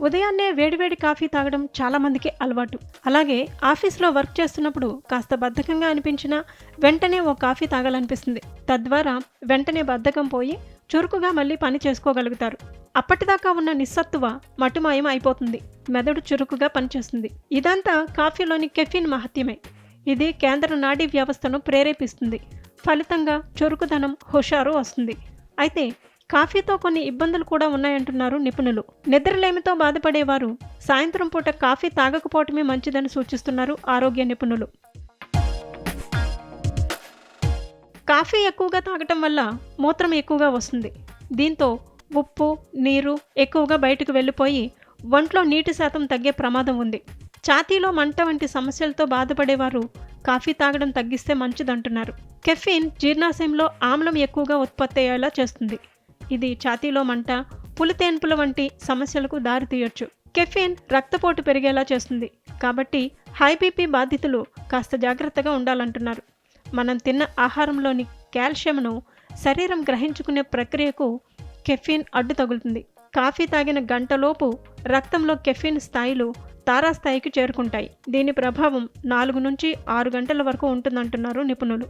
ఉదయాన్నే వేడివేడి కాఫీ తాగడం చాలామందికి అలవాటు. అలాగే ఆఫీస్లో వర్క్ చేస్తున్నప్పుడు కాస్త బద్ధకంగా అనిపించినా వెంటనే ఓ కాఫీ తాగాలనిపిస్తుంది. తద్వారా వెంటనే బద్ధకం పోయి చురుకుగా మళ్ళీ పని చేసుకోగలుగుతారు. అప్పటిదాకా ఉన్న నిస్సత్తువ మటుమాయం అయిపోతుంది. మెదడు చురుకుగా పనిచేస్తుంది. ఇదంతా కాఫీలోని కెఫిన్ మహత్యమే. ఇది కేంద్ర నాడీ వ్యవస్థను ప్రేరేపిస్తుంది. ఫలితంగా చురుకుదనం హుషారు వస్తుంది. అయితే కాఫీతో కొన్ని ఇబ్బందులు కూడా ఉన్నాయంటున్నారు నిపుణులు. నిద్రలేమితో బాధపడేవారు. సాయంత్రం పూట కాఫీ తాగకపోవటమే మంచిదని సూచిస్తున్నారు ఆరోగ్య నిపుణులు. కాఫీ ఎక్కువగా తాగటం వల్ల మూత్రం ఎక్కువగా వస్తుంది. దీంతో ఉప్పు నీరు ఎక్కువగా బయటకు వెళ్ళిపోయి ఒంట్లో నీటి శాతం తగ్గే ప్రమాదం ఉంది. ఛాతీలో మంట వంటి సమస్యలతో బాధపడేవారు కాఫీ తాగడం తగ్గిస్తే మంచిదంటున్నారు. కెఫీన్ జీర్ణాశయంలో ఆమ్లం ఎక్కువగా ఉత్పత్తి అయ్యేలా చేస్తుంది. ఇది ఛాతీలో మంట పులితేన్పుల వంటి సమస్యలకు దారితీయొచ్చు కెఫీన్ రక్తపోటు పెరిగేలా చేస్తుంది. కాబట్టి హై బీపీ బాధితులు కాస్త జాగ్రత్తగా ఉండాలంటున్నారు. మనం తిన్న ఆహారంలోని కాల్షియంను శరీరం గ్రహించుకునే ప్రక్రియకు కెఫీన్ అడ్డు తగులుతుంది. కాఫీ తాగిన గంటలోపు రక్తంలో కెఫీన్ స్థాయిలు తారాస్థాయికి చేరుకుంటాయి. దీని ప్రభావం నాలుగు నుంచి ఆరు గంటల వరకు ఉంటుందంటున్నారు నిపుణులు.